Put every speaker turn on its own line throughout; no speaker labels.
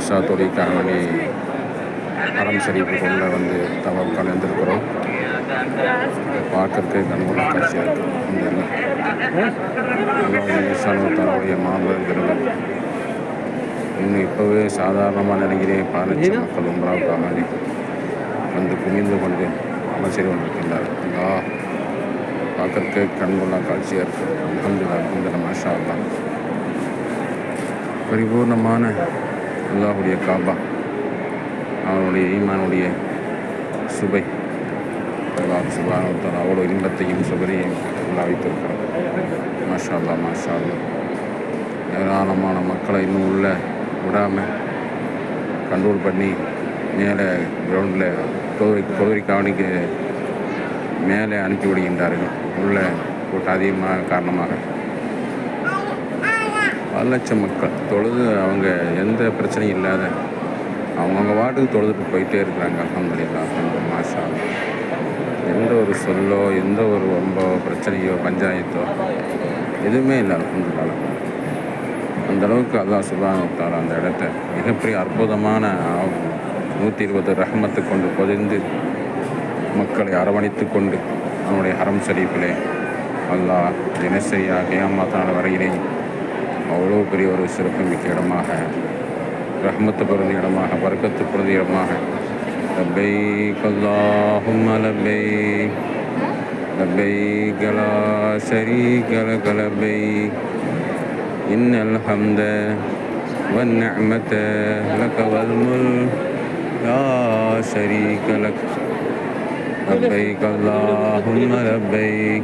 இஷா தொழிற்காக வேண்டி அறம் ஷரீஃபுக்குள்ளே வந்து தவறு கலந்துருக்கிறோம். பார்க்கறதுக்கு கண்கொள்ள காட்சியாக இருக்குது தன்னுடைய மாபெரும் இன்னும் இப்போவே சாதாரணமாக நினைக்கிறேன் பதினஞ்சு மக்கள் வேண்டி வந்து குமிழ்ந்து கொண்டு அமைச்சர் கொண்டிருக்கின்றார். அல்லா பார்க்கறதுக்கு கண்கொள்ளா காட்சியாக இருக்குது அலமதுல்லா அலமதுல்லா மாஷா அல்லா பரிபூர்ணமான அல்லாஹுடைய காபா அவனுடைய ஈமானுடைய சுபை. அல்லாஹ் சுபானத்தால் அவ்வளோ இன்பத்தையும் சுபரையும் அல்லா வைத்திருக்கிறார் மாஷா அல்லா மாஷா அல்லா ஏராளமான மக்களை இன்னும் உள்ள விடாமல் கண்ட்ரோல் பண்ணி மேலே கிரவுண்டில் தொழுகை தொழுகை காவணிக்கு மேலே அனுப்பி விடுகின்றார்கள். உள்ள கூட்டம் அதிகமாக காரணமாக பல லட்சம் மக்கள் தொழுது அவங்க எந்த பிரச்சனையும் இல்லாத அவங்கவுங்க வாட்டுக்கு தொழுதுட்டு போயிட்டே இருக்கிறாங்க அலமதுல்லா அலமது மாஷா எந்த ஒரு சொல்லோ எந்த ஒரு ரொம்ப பிரச்சனையோ பஞ்சாயத்தோ எதுவுமே இல்லை அலமதுல்லா அந்த அளவுக்கு அல்லாஹ் சுபானத்தால் அந்த இடத்த மிகப்பெரிய அற்புதமான நூற்றி இருபது ரஹமத்து கொண்டு பொதிந்து மக்களை அரவணைத்து கொண்டு அவனுடைய ஹரம் ஷரீஃபிலே அல்லாஹ் தினசரியாக ஏமாத்தான வரையிலே அவ்வளோ பெரிய ஒரு சிறப்பு மிக்க இடமாக ரஹ்மத்து பொருந்த இடமாக வர்க்கத்து பொருந்த இடமாக லப்பைக் அல்லாஹும்ம லப்பைக் لبيك لا شريك لك لبيك إن الحمد والنعمة لك والملك لا شريك لك لبيك اللهم لبيك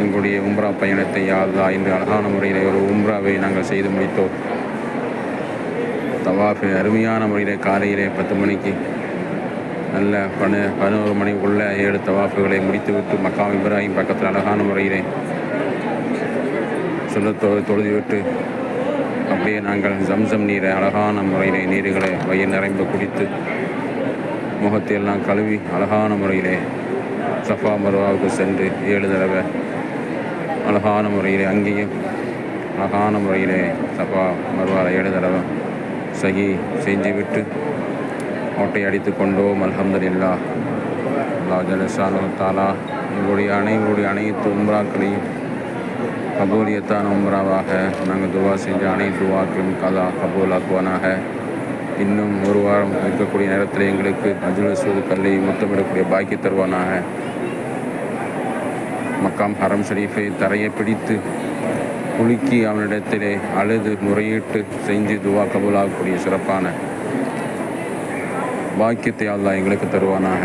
எங்களுடைய உம்ரா பயணத்தை யாழ்லா இன்று அழகான முறையில் ஒரு உம்ராவை நாங்கள் செய்து முடித்தோம். தவாஃபை அருமையான முறையில் காலையிலே பத்து மணிக்கு நல்ல பனு பதினோரு மணிக்குள்ள ஏழு தவாஃபுகளை முடித்துவிட்டு மக்கா இப்ராஹிம் பக்கத்தில் அழகான முறையிலே சொல்ல தொ விட்டு அப்படியே நாங்கள் ஜம்சம் நீரை அழகான முறையிலே நீர்களை வயிறு நிறைந்து குடித்து முகத்தை எல்லாம் கழுவி அழகான முறையிலே சஃபா மருவாவுக்கு சென்று ஏழு தடவை அழகான முறையிலே அங்கேயும் அழகான முறையிலே சபா மறுவார ஏழு தடவை சகி செஞ்சுவிட்டு ஓட்டை அடித்து கொண்டோம். அல்ஹம்துலில்லா. அல்லா ஜலசானு தாலா எங்களுடைய அனைவருடைய அனைத்து உம்ராக்களையும் கபூலியத்தான உம்ராவாக நாங்கள் துவா செஞ்ச அனைத்து துவாக்களையும் கதா கபூலாக்குவானாக. இன்னும் ஒரு வாரம் இருக்கக்கூடிய நேரத்தில் எங்களுக்கு அஜுல் சூது கல்லை முத்தமிடக்கூடிய பாக்கி தருவானாக. மக்காம் ஹரம் ஷரீஃபை தரையை பிடித்து குலுக்கி அவனிடத்திலே அழுது முறையிட்டு செஞ்சு துவா கபூலாகக்கூடிய சிறப்பான பாக்கியத்தை அல்லா எங்களுக்கு தருவானாக.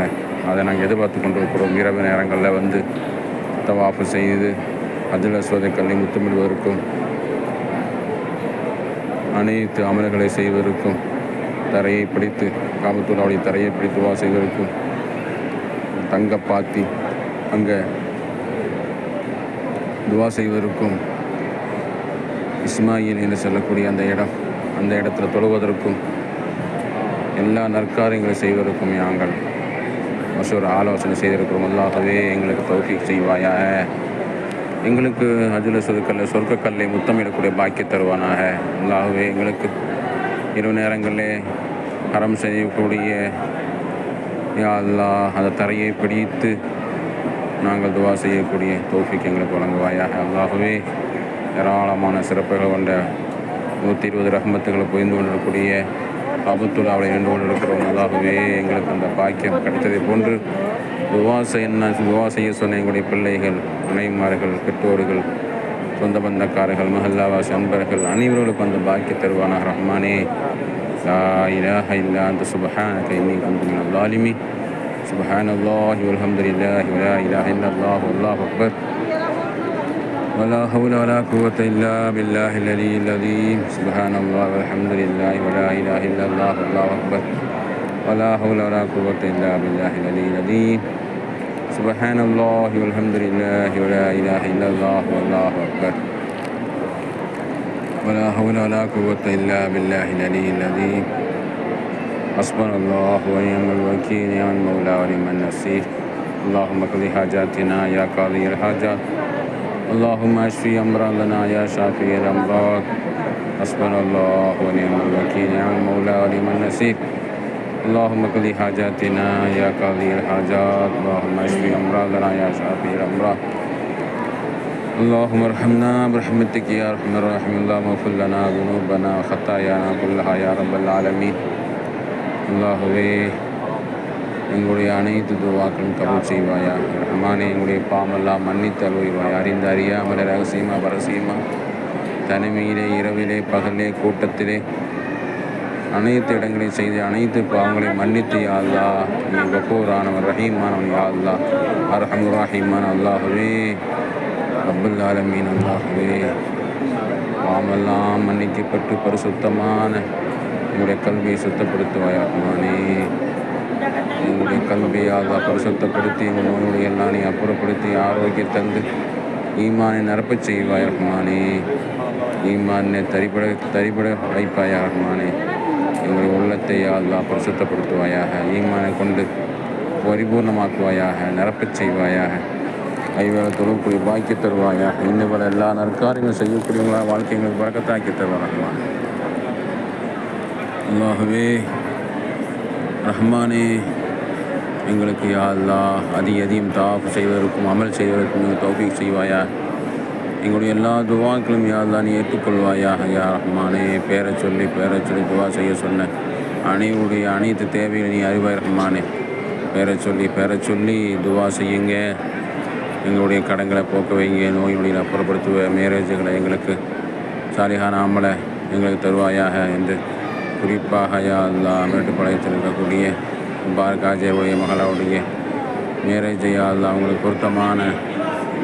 அதை நாங்கள் எதிர்பார்த்து கொண்டு இருக்கிறோம். இரவு நேரங்களில் வந்து தவாஃபு செய்து அதில் அஸ்வதை கல்லை முத்தமிடுவதற்கும் அனைத்து அமல்களை செய்வதற்கும் தரையை பிடித்து காமத்தூராவுடைய தரையை பிடித்து வா செய்வதற்கும் தங்க பாத்தி அங்கே துவா செய்வதற்கும் இஸ்மாயில் என்று சொல்லக்கூடிய அந்த இடம் அந்த இடத்துல தொழுவதற்கும் எல்லா நற்காரியங்களை செய்வதற்கும் நாங்கள் ஒரு ஆலோசனை செய்திருக்கிறோம். அல்லாகவே எங்களுக்கு தௌஃபீக் செய்வாயாக. எங்களுக்கு அஜுல சொதுக்கல்ல சொர்க்கக்கல்லை முத்தமிடக்கூடிய பாக்கிய தருவானாக. அல்லாகவே எங்களுக்கு இரவு நேரங்களிலே அறம் செய்யக்கூடிய யா அல்லா அந்த தரையை பிடித்து நாங்கள் துவா செய்யக்கூடிய தோஃபிக் எங்களுக்கு வழங்குவாயாக. அல்லாகவே ஏராளமான சிறப்புகள் கொண்ட நூற்றி இருபது ரஹ்மத்துகளை புரிந்து கொண்டிருக்கக்கூடிய அபுத்துல் அவளை நின்று கொண்டிருக்கிறோம். அதாகவே எங்களுக்கு அந்த பாக்கியம் கிடைத்ததை போன்று துவா செய்ய துவா செய்ய சொன்ன எங்களுடைய பிள்ளைகள் துணைமார்கள் பெற்றோர்கள் சொந்த பந்தக்காரர்கள் மஹல்லாவாஸ் அன்பர்கள் அனைவர்களுக்கும் அந்த பாக்கிய தருவானாக ரஹ்மானே. லா இலாஹ இல்லா அந்த சுபஹான கைமி அந்துமின் அல்லாலிமி سبحان الله والحمد لله ولا إله إلا الله والله أكبر. ولا حول ولا قوة إلا بالله العلي العظيم. سبحان الله والحمد لله ولا إله إلا الله والله أكبر. ولا حول ولا قوة إلا بالله العلي العظيم. سبحان الله والحمد لله ولا إله إلا الله والله أكبر. ولا حول ولا قوة إلا بالله العلي العظيم. حسبنا الله ونعم الوكيل. نعم المولى ونعم النصير اللهم اقض حاجاتنا يا قاضي الحاجات اللهم اشفي امراضنا يا شافي الامراض. حسبنا الله ونعم الوكيل. نعم المولى ونعم النصير اللهم اقض حاجاتنا يا قاضي الحاجات. اللهم اشفي امراضنا يا شافي الامراض. اللهم ارحمنا برحمتك يا ارحم الراحمين. اللهم اغفر لنا ذنوبنا وخطايانا كلها يا رب العالمين. அல்லாகவே எங்களுடைய அனைத்து துவாக்களும் கபல் செய்வாயா. ரஹ்மானே எங்களுடைய பாமெல்லாம் மன்னித்து அல்வாயா அறிந்து அறியாமல் ரகசியமா பரசியமா தனிமையிலே இரவிலே பகலே கூட்டத்திலே அனைத்து இடங்களையும் செய்து அனைத்து பாவங்களையும் மன்னித்து யாழ்லா நீ கபூரானவன் ரஹீமானவன் யா அல்லா அரஹம் ரஹீமான் அல்லாஹவே அப்துல் ஆலமீன் அல்லாஹுவே. பாவமெல்லாம் மன்னிக்கப்பட்டு பரிசுத்தமான எங்களுடைய கல்வியை சுத்தப்படுத்துவாயா ஆத்மானே. எங்களுடைய கல்வியால் பரிசுத்தப்படுத்தி எங்கள் நோயுடைய எல்லாம் நீ அப்புறப்படுத்தி ஆரோக்கியம் தந்து ஈமானை நிரப்ப செய்வாய் ரஹ்மானே ஈமானை தரிபட தரிபட வைப்பாயா ரஹ்மானே எங்களுடைய உள்ளத்தை அல்லா பரிசுத்தப்படுத்துவாயாக ஈமானை கொண்டு பரிபூர்ணமாக்குவாயாக நிரப்பச் செய்வாயாக. ஐவேளை தொழுக்கூடிய பாக்கிய தருவாயாக. இன்னும் பல எல்லா நற்காரியங்களும் செய்யக்கூடியவங்களா வாழ்க்கைகளுக்கு பழக்கத்தாக்கி தருவார் ரஹ்மான் அல்லாஹுவே ரஹ்மானே எங்களுக்கு யாழ்லா அதி அதிகம் தாஃப் செய்வதற்கும் அமல் செய்வதற்கும் நீ செய்வாயா? எங்களுடைய எல்லா துவாக்களும் யாழ்லா நீ ஏற்றுக்கொள்வாயாக ஐயா ரஹ்மானே பேரை சொல்லி பேரை சொல்லி துவா செய்ய சொன்ன அனைவருடைய அனைத்து தேவைகளை நீ அறிவாய் ரஹ்மானே. பேரை சொல்லி பேரை சொல்லி துவா செய்யுங்க. எங்களுடைய கடங்களை போக்க வைங்க. நோய் நொடிகளை அப்புறப்படுத்துவ மேரேஜுகளை எங்களுக்கு சாலிகான அமலை எங்களுக்கு தருவாயாக என்று குறிப்பாக யா அல்லா மேட்டுப்பாளையத்தில் இருக்கக்கூடிய பார்காஜேவுடைய மகளாவுடைய மேரேஜ் யா அல்லா அவங்களுக்கு பொருத்தமான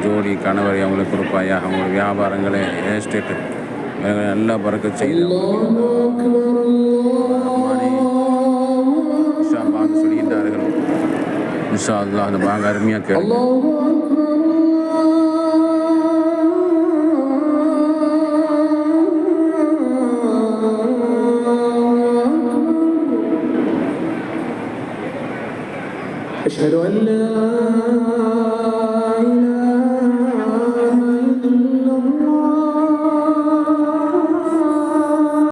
ஜோடி கணவரை அவங்களுக்கு கொடுப்பாயாக. அவங்களுடைய வியாபாரங்களை எஸ்டேட்டு நல்லா பறக்க செய்து சொல்கின்றார்கள் இன்ஷா அல்லாஹ் அந்த பாங்க அருமையாக கேளுங்க.
أشهد أن لا